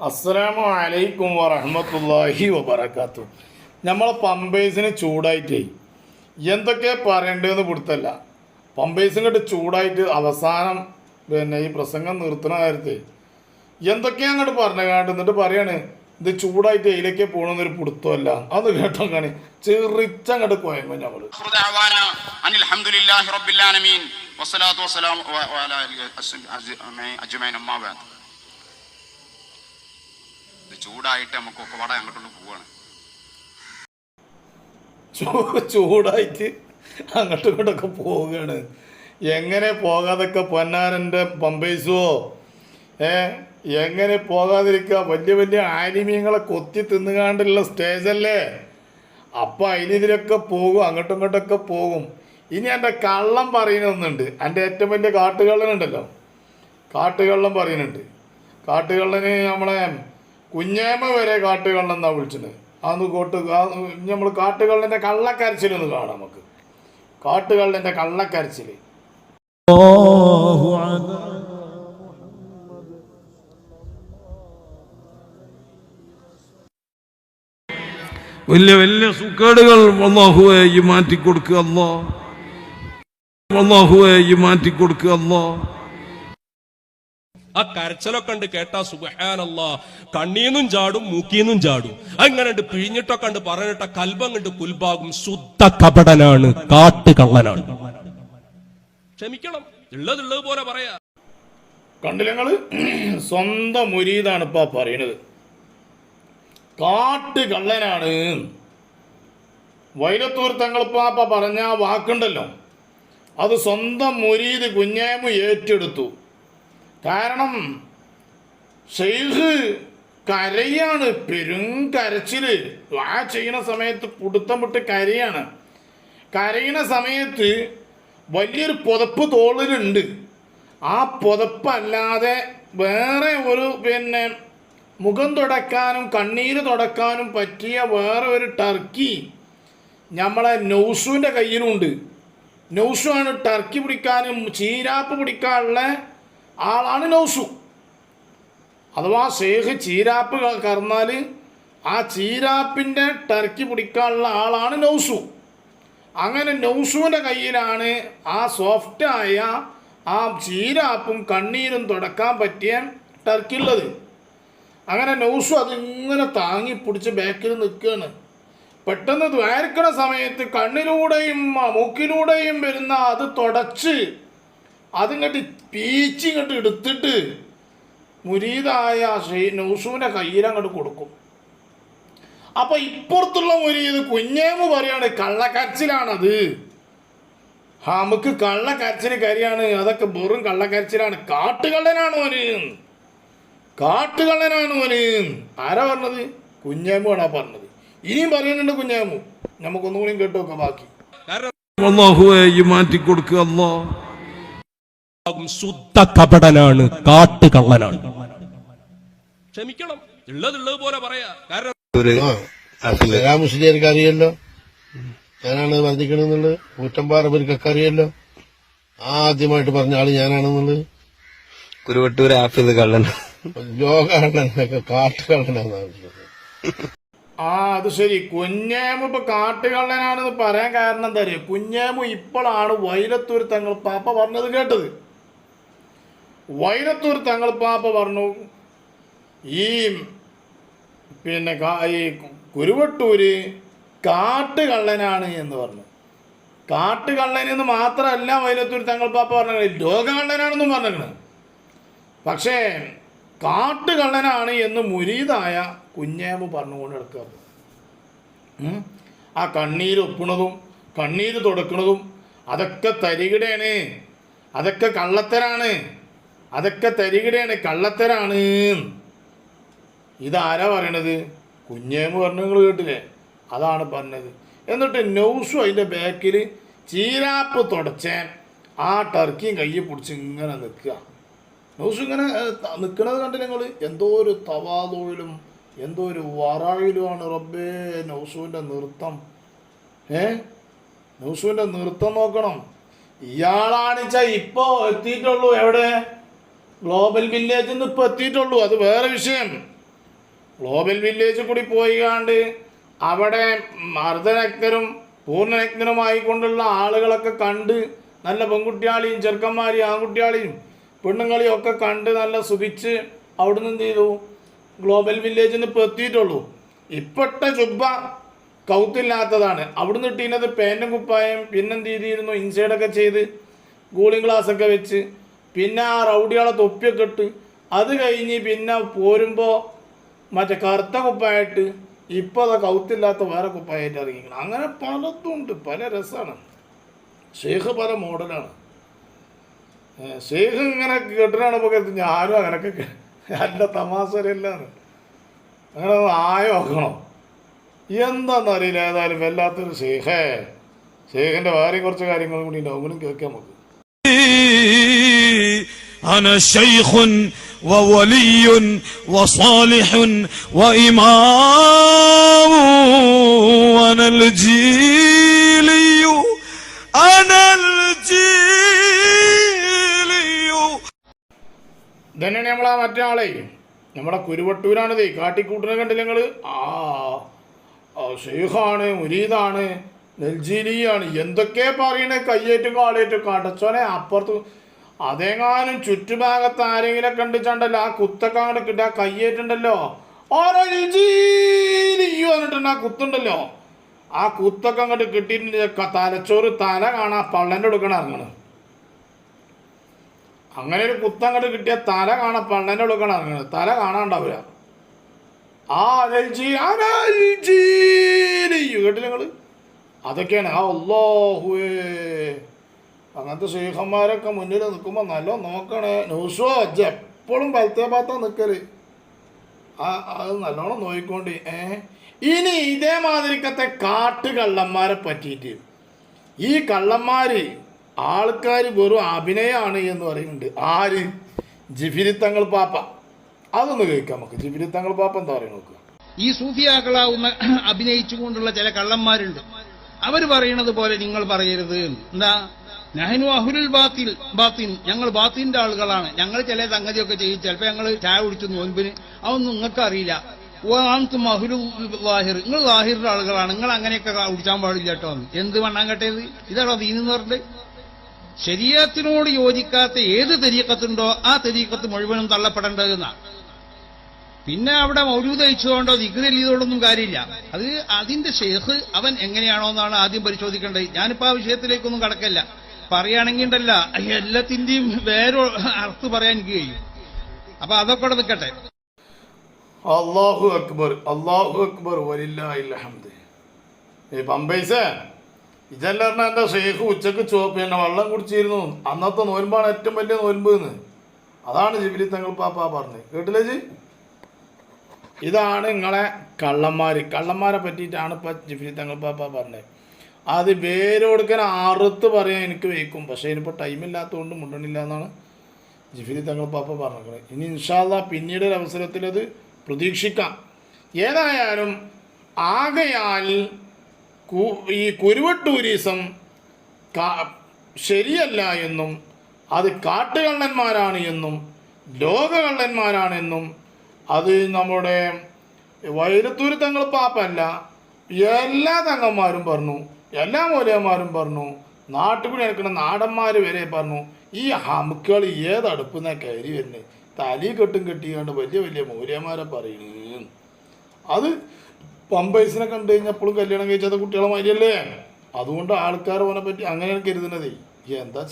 അസ്സലാമു അലൈക്കും വറഹമത്തല്ലാഹി വബർക്കാത്തു നമ്മളെ പമ്പേഴ്സിന് ചൂടായിട്ടേ എന്തൊക്കെ പറയേണ്ടതെന്ന് കൊടുത്തല്ല പമ്പേഴ്സും ചൂടായിട്ട് അവസാനം പിന്നെ ഈ പ്രസംഗം നിർത്തുന്ന കാര്യത്തിൽ എന്തൊക്കെയാ അങ്ങോട്ട് പറഞ്ഞുകാണ്ട് എന്നിട്ട് പറയാണ് ഇത് ചൂടായിട്ട് എയിലേക്ക് പോകണമെന്നൊരു പിടുത്തമല്ല അത് കേട്ടോ കാണി ചെറിച്ചങ്ങോട്ട് കോയങ്ങും ഞമ്മൾ റബ്ബിൽ ആലമീൻ വസ്സലാത്തു അജ്മൈൻ ചൂടായിട്ട് നമുക്കൊക്കെ വട അങ്ങോട്ടുള്ള പോവാണ്. ചൂടായിട്ട് അങ്ങോട്ടും ഇങ്ങോട്ടൊക്കെ പോവുകയാണ്. എങ്ങനെ പോകാതൊക്കെ പൊന്നാരന്റെ പമ്പേഴ്സോ ഏ എങ്ങനെ പോകാതിരിക്കുക? വലിയ വലിയ ആലിമീങ്ങളെ കൊത്തി തിന്നുകാണ്ടുള്ള സ്റ്റേജല്ലേ? അപ്പം അതിനെതിരൊക്കെ പോകും അങ്ങോട്ടും ഇങ്ങോട്ടൊക്കെ പോകും. ഇനി എന്റെ കള്ളം പറയുന്നൊന്നുണ്ട്. എന്റെ ഏറ്റവും വലിയ കാട്ടുകള്ളനുണ്ടല്ലോ. കാട്ടുകള്ളം പറയുന്നുണ്ട്. കാട്ടുകള്ളന് നമ്മളെ കുഞ്ഞേമ വരെ കാട്ടുകള്ളെന്നാണ് വിളിച്ചത്. അന്ന് കോട്ട് നമ്മൾ കാട്ടുകള്ളിന്റെ കള്ളക്കരച്ചിലൊന്ന് കാണാം നമുക്ക്. കാട്ടുകള്ളിന്റെ കള്ളക്കരച്ചിൽ വലിയ വലിയ സുക്കേടുകൾ വന്നാഹുവേ ഈ മാറ്റിക്കൊടുക്കുക അല്ലോ. വന്നാഹുവേ മാറ്റി മാറ്റിക്കൊടുക്കുക അല്ലോ. ആ കരച്ചിലൊക്കെ ഉണ്ട് കേട്ടാ സുബഹാനല്ല കണ്ണീന്നും ചാടും മൂക്കീന്നും ചാടും. അങ്ങനെ ഉണ്ട് പിഴിഞ്ഞിട്ടൊക്കെ ഉണ്ട് പറഞ്ഞിട്ട കൽബം കണ്ട് കുൽബാകും ശുദ്ധ കപടനാണ് കാട്ടുകള്ളനാണ് ക്ഷമിക്കണം ഉള്ളതുള്ളത് പോലെ പറയാ. കണ്ടില്ല നിങ്ങൾ സ്വന്തം മുരീതാണ് ഇപ്പൊ പറയണത്. കാട്ടുകള്ളനാണ് വൈരത്തൂർ തങ്ങളിപ്പാപ്പ പറഞ്ഞ വാക്കുണ്ടല്ലോ. അത് സ്വന്തം മുരീത് കുഞ്ഞേമു ഏറ്റെടുത്തു. കാരണം ഷെയ്ഖ് കരയാണ് പെരും കരച്ചിൽ. ആ ചെയ്യുന്ന സമയത്ത് കുടുത്തം വിട്ട് കരയാണ്. കരയുന്ന സമയത്ത് വലിയൊരു പുതപ്പ് തോളിലുണ്ട്. ആ പുതപ്പല്ലാതെ വേറെ ഒരു പിന്നെ മുഖം തുടക്കാനും കണ്ണീര് തുടക്കാനും പറ്റിയ വേറെ ഒരു ടർക്കി നമ്മളെ നൗസുവിന്റെ കയ്യിലുണ്ട്. നൗസുവാണ് ടർക്കി പിടിക്കാനും ചീരാപ്പ് പിടിക്കാനുള്ള ആളാണ് നൗസു. അഥവാ ഷേഖ് ചീരാപ്പ് കറന്നാൽ ആ ചീരാപ്പിന്റെ ടർക്കി പിടിക്കാനുള്ള ആളാണ് നൗസു. അങ്ങനെ നൗസുവിന്റെ കയ്യിലാണ് ആ സോഫ്റ്റായ ആ ചീരാപ്പും കണ്ണീരും തുടക്കാൻ പറ്റിയ ടർക്കി ഉള്ളത്. അങ്ങനെ നൗസു അതിങ്ങനെ താങ്ങി പിടിച്ച് ബാക്കിൽ നിൽക്കുകയാണ്. പെട്ടെന്ന് ദ്വാരക്കണ സമയത്ത് കണ്ണിലൂടെയും മൂക്കിലൂടെയും വരുന്ന അത് തുടച്ച് അതിങ്ങോട്ട് പീച്ച് ഇങ്ങോട്ട് എടുത്തിട്ട് മുരീതായ ശ്രീ നൗസുവിന്റെ കയ്യിലങ്ങോട്ട് കൊടുക്കും. അപ്പൊ ഇപ്പുറത്തുള്ള മുരീത് കുഞ്ഞേമ് പറയാണ് കള്ളക്കരച്ചിലാണത്. നമുക്ക് കള്ളക്കരച്ചിൽ കരിയാണ് അതൊക്കെ വെറും കള്ളക്കരച്ചിലാണ്. കാട്ടുകള്ളനാണ് ഓന് കാട്ടുകള്ളനാണ് ഓന് ആരാ പറഞ്ഞത്? കുഞ്ഞേമുവാണ് ആ പറഞ്ഞത്. ഇനിയും പറയുന്നുണ്ട് കുഞ്ഞേമു. നമുക്കൊന്നുകൂടി കേട്ടു നോക്കാം ബാക്കി കാരണം മാറ്റിക്കൊടുക്കുക അല്ലോ ശുദ്ധ കപടനാണ് കാട്ടുകള്ളനാണ്. ക്ഷമിക്കണം. ഉള്ളതുള്ളത് പോലെ പറയാ. കാരണം ആ മുസ്ലിയാർക്ക് അറിയല്ലോ. ഞാനാണ് വർദ്ധിക്കണമെന്നുള്ളത് പേർക്കൊക്കെ അറിയല്ലോ. ആദ്യമായിട്ട് പറഞ്ഞ ആൾ ഞാനാണെന്നുള്ളത്. കുരുവട്ടൂർ ആഫിത് കള്ളൻ. ലോകകള്ളനൊക്കെ കാട്ടുകള്ളനാണെന്നാണ് പറഞ്ഞത്. ആ അത് ശരി. കുഞ്ഞേമു ഇപ്പൊ കാട്ടുകള്ളനാണെന്ന് പറയാൻ കാരണം എന്താ അറിയോ? കുഞ്ഞേമു ഇപ്പോഴാണ് വൈലത്തൂർ തങ്ങൾ പാപ്പ പറഞ്ഞത് കേട്ടത്. വൈലത്തൂർ തങ്ങൾ പാപ്പ പറഞ്ഞു ഈ പിന്നെ ഈ കുരുവട്ടൂര് കാട്ടുകള്ളനാണ് എന്ന് പറഞ്ഞു. കാട്ടുകള്ളൻ എന്ന് മാത്രമല്ല വൈലത്തൂർ തങ്ങൾ പാപ്പ പറഞ്ഞത്. ലോകകള്ളനാണെന്നും പറഞ്ഞു പക്ഷേ കാട്ടുകള്ളനാണ് എന്ന് മുരീതായ കുഞ്ഞേമ്പ് പറഞ്ഞുകൊണ്ട് നടക്കുക. ആ കണ്ണീര് ഒപ്പണതും കണ്ണീര് തുടക്കണതും അതൊക്കെ തരികിടയാണ് അതൊക്കെ കള്ളത്തരാണ്. അതൊക്കെ തരികിടയാണ് കള്ളത്തരാണ്. ഇതാരാ പറയണത്? കുഞ്ഞേമു പറഞ്ഞു നിങ്ങൾ കേട്ടില്ലേ? അതാണ് പറഞ്ഞത്. എന്നിട്ട് നൗസു അതിന്റെ ബാക്കിൽ ചീരാപ്പ് തുടച്ചേൻ. ആ ടർക്കിയും കയ്യിൽ പിടിച്ച് ഇങ്ങനെ നിൽക്കുക. നൗസു ഇങ്ങനെ നിൽക്കുന്നത് കണ്ടില്ല നിങ്ങൾ എന്തോ ഒരു തവാതോയിലും എന്തോ ഒരു വറായിലുമാണ് റബ്ബേ നൗസുവിന്റെ നൃത്തം. ഏ? നൗസുവിന്റെ നൃത്തം നോക്കണം. ഇയാളാണിച്ച ഇപ്പോൾ എത്തിയിട്ടുള്ളൂ എവിടെ? ഗ്ലോബൽ വില്ലേജിൽ നിന്ന് ഇപ്പോൾ എത്തിയിട്ടുള്ളൂ. അത് വേറെ വിഷയം. ഗ്ലോബൽ വില്ലേജിൽ കൂടി പോയി കാണ്ട് അവിടെ അർദ്ധനഗ്നരും പൂർണനഗ്നരുമായി കൊണ്ടുള്ള ആളുകളൊക്കെ കണ്ട് നല്ല പെൺകുട്ടികളെയും ചെറുക്കന്മാരെയും ആൺകുട്ടികളെയും പെണ്ണുങ്ങളെയും ഒക്കെ കണ്ട് നല്ല സുഖിച്ച് അവിടുന്ന് എന്ത് ചെയ്തു? ഗ്ലോബൽ വില്ലേജിൽ നിന്ന് ഇപ്പോൾ എത്തിയിട്ടുള്ളൂ. ഇപ്പോഴത്തെ ജുബ്ബ കൗത്തില്ലാത്തതാണ്. അവിടുന്ന് ഇട്ടീനത് പാന്റും കുപ്പായം പിന്നെന്ത് ചെയ്തിരുന്നു? ഇൻസൈഡൊക്കെ ചെയ്ത് കൂളിംഗ് ഗ്ലാസ് ഒക്കെ വെച്ച് പിന്നെ ആ റൗഡികളെ തൊപ്പിയൊക്കെ ഇട്ട് അത് കഴിഞ്ഞ് പിന്നെ പോരുമ്പോൾ മറ്റേ കറുത്ത കുപ്പായിട്ട് ഇപ്പോൾ അത് കൗത്തില്ലാത്ത വേറെ കുപ്പായിട്ട് ഇറങ്ങിക്കണം അങ്ങനെ പലതും ഉണ്ട്. പല രസമാണ് ഷേഖ് പല മോഡലാണ്. ഷെയ്ഖ് ഇങ്ങനെ കേട്ടിട്ടാണ് കരുതി ഞാനും അങ്ങനെയൊക്കെ നല്ല തമാശരെല്ലാം അങ്ങനെ ആയോക്കണം എന്താണെന്നറിയില്ല ഏതായാലും വല്ലാത്തൊരു ഷേഖേ ഷേഖിന്റെ വേറെയും കുറച്ച് കാര്യങ്ങളും കൂടി ഉണ്ടാവും. കേൾക്കാം നമുക്ക് أنا شيخ وولي وصالح وإمام وأنا الجيلي أنا الجيلي ഇതന്നെയാണ് നമ്മളാ മറ്റേ ആളെ നമ്മളെ കുരുവട്ടൂരാണിതേ കാട്ടിക്കൂട്ടിനെ കണ്ടില്ല നിങ്ങൾ ആ ആ, ഷെയ്ഖാണ് മുരീദാണ് നെൽജീലിയാണ് എന്തൊക്കെ പറയണേ കയ്യേറ്റും കാളേറ്റും കടച്ചോനെ അപ്പുറത്ത് അതെങ്ങാനും ചുറ്റുഭാഗത്ത് ആരെങ്കിലും കണ്ടിട്ടുണ്ടല്ലോ ആ കുത്തൊക്കെ അങ്ങോട്ട് കിട്ടുക ആ കയ്യേറ്റുണ്ടല്ലോ. ഓരോ നെൽജീലിയോ എന്നിട്ടുണ്ട് ആ കുത്തുണ്ടല്ലോ. ആ കുത്തൊക്കെ അങ്ങോട്ട് കിട്ടിയിട്ടുണ്ട് തലച്ചോറ് തല കാണാ പള്ളന്റെ കൊടുക്കണ ഇറങ്ങണം. അങ്ങനെ ഒരു കുത്തങ്ങോട്ട് കിട്ടിയ തല കാണാ പള്ളന്റെ കൊടുക്കണ ഇറങ്ങണം. തല കാണാണ്ടാവില്ല ആ അരൽജി അരൽജി കേട്ടില്ല നിങ്ങൾ അതൊക്കെയാണ്. ആ അള്ളാഹുവേ അങ്ങനത്തെ ശ്രീഹന്മാരൊക്കെ മുന്നിൽ നിൽക്കുമ്പോൾ നല്ല നോക്കണേ. ന്യൂസോ അജ്ജ എപ്പോഴും വലത്തേ പാത്ത നിൽക്കൽ ആ അത് നല്ലോണം നോക്കിക്കൊണ്ട്. ഏ? ഇനി ഇതേമാതിരിക്കത്തെ കാട്ടുകള്ളന്മാരെ പറ്റിയിട്ട്. ഈ കള്ളന്മാർ ആൾക്കാർ വെറും അഭിനയമാണ് എന്ന് പറയുന്നുണ്ട്. ആര്? ജിഫിരി തങ്ങൾ പാപ്പ. അതൊന്ന് കേൾക്കാം നമുക്ക്. ജിഫിരി തങ്ങൾ പാപ്പ എന്താ പറയുക നോക്കുക ഈ സൂഫിയാക്കളാവുന്ന അഭിനയിച്ചുകൊണ്ടുള്ള ചില കള്ളന്മാരുണ്ട്. അവർ പറയുന്നത് പോലെ നിങ്ങൾ പറയരുത്. എന്താ? നഹനു ഞങ്ങൾ ബാത്തിന്റെ ആളുകളാണ്. ഞങ്ങൾ ചില സംഗതിയൊക്കെ ചെയ്യും. ചിലപ്പോൾ ഞങ്ങൾ ചായ കുടിച്ചു നോൻപിന്. അതൊന്നും നിങ്ങൾക്ക് അറിയില്ല. നിങ്ങൾ ലാഹിറിന്റെ ആളുകളാണ്. നിങ്ങൾ അങ്ങനെയൊക്കെ കുടിച്ചാൻ പാടില്ല കേട്ടോ എന്ത് വണ്ണാൻ കേട്ടത് ഇതാണോ ദീനെന്ന് പറഞ്ഞത്? ശരീരത്തിനോട് യോജിക്കാത്ത ഏത് തെരീക്കത്തുണ്ടോ ആ തെരീക്കത്ത് മുഴുവനും തള്ളപ്പെടേണ്ടതെന്നാണ് പിന്നെ അവിടെ മൗലൂദ് അയച്ചതുകൊണ്ടോ ദിഗ്ഗലിയതുകൊണ്ടൊന്നും കാര്യമില്ല. അത് അതിന്റെ ഷേഖ് അവൻ എങ്ങനെയാണോ എന്നാണ് ആദ്യം പരിശോധിക്കേണ്ടത്. ഞാനിപ്പോ ആ വിഷയത്തിലേക്കൊന്നും കടക്കല്ല. പറയുകയാണെങ്കിൽ ഉണ്ടല്ല എല്ലാത്തിന്റെയും വേറെ അർത്ഥ പറയാൻ എനിക്ക് കഴിയും. അപ്പൊ അതൊക്കെ നിൽക്കട്ടെ. അള്ളാഹു അക്ബർ അള്ളാഹു അക്ബർ വലില്ലാഹിൽ ഹംദ് ഈ പമ്പൈസേ പറഞ്ഞാൽ എന്റെ ഷെയ്ഖ് ഉച്ചയ്ക്ക് ചോ പിന്നെ വെള്ളം കുടിച്ചിരുന്നു. അന്നത്തെ നോൻപാണ് ഏറ്റവും വലിയ നോൻപ് എന്ന്. അതാണ് ജിബിലി തങ്ങൾ പാപ്പ പറഞ്ഞത്. കേട്ടില്ലേ ജി? ഇതാണ് നിങ്ങളെ കള്ളന്മാർ കള്ളന്മാരെ പറ്റിയിട്ടാണ് ഇപ്പം ജിബിലി തങ്ങൾ പാപ്പ പറഞ്ഞത്. അത് വേരോടുക്കാൻ അറുത്ത് പറയാൻ എനിക്ക് വയ്ക്കും പക്ഷേ ഇനിയിപ്പോൾ ടൈമില്ലാത്തതുകൊണ്ട് മുണ്ടണില്ല എന്നാണ് ജിഫിലി തങ്ങൾ പാപ്പ പറഞ്ഞത് ഇനി ഇൻഷാല്ല പിന്നീട് ഒരു അവസരത്തിൽ അത് പ്രതീക്ഷിക്കാം. ഏതായാലും ആകയാൽ ഈ കുരുവട്ട് ടൂറിസം ശരിയല്ല എന്നും അത് കാട്ടുകള്ളന്മാരാണ് എന്നും ലോകകള്ളന്മാരാണെന്നും അത് നമ്മുടെ വൈരത്തൂര് തങ്ങൾ പാപ്പല്ല എല്ലാ തങ്ങന്മാരും പറഞ്ഞു. എല്ലാ മൂലയന്മാരും പറഞ്ഞു നാട്ടുകൂടി നടക്കുന്ന നാടന്മാർ വരെ പറഞ്ഞു ഈ ഹമുക്കുകൾ ഏത് അടുപ്പുന്ന കയറി വരുന്നത് തലി കെട്ടും കെട്ടിയാണ്ട് വലിയ വലിയ മൂലയന്മാരെ പറയുന്നു അത് പമ്പൈസിനെ കണ്ടു കഴിഞ്ഞപ്പോഴും കല്യാണം കഴിച്ചാത്ത കുട്ടികളെ മാതിരിയല്ലേ? അതുകൊണ്ട് ആൾക്കാർ അവനെ പറ്റി അങ്ങനെയാണ് കരുതുന്നത്. എന്താ